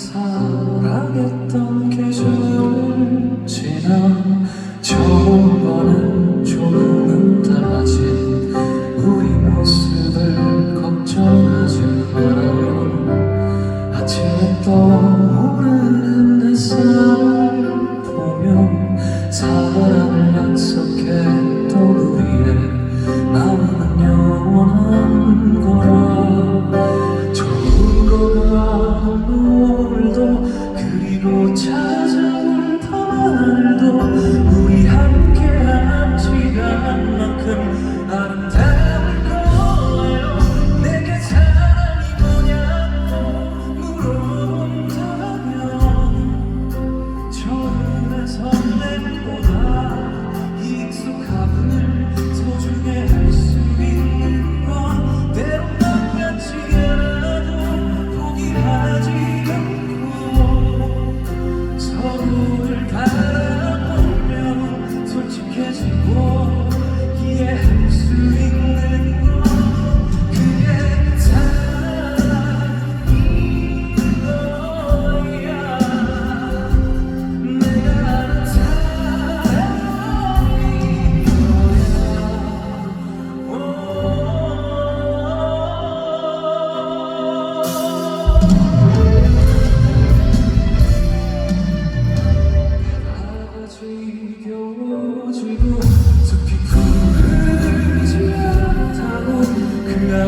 사랑했던 계절 지나 저번엔 조금은 달라진 우리 모습을 걱정하지 말아요. 아침에 떠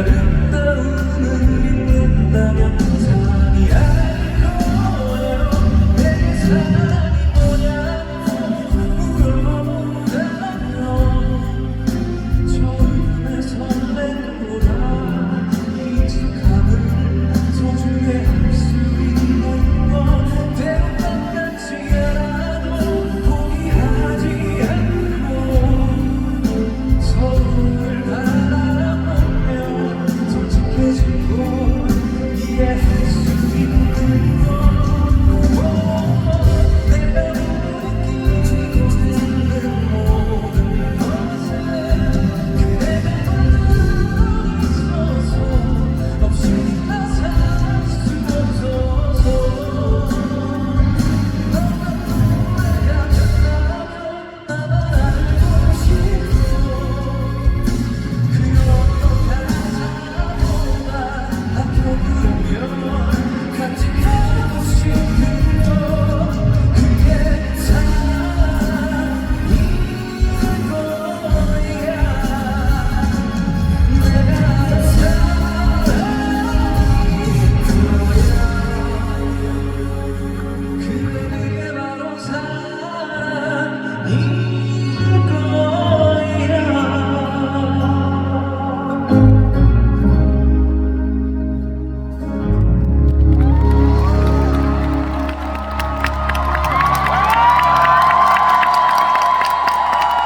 Lord.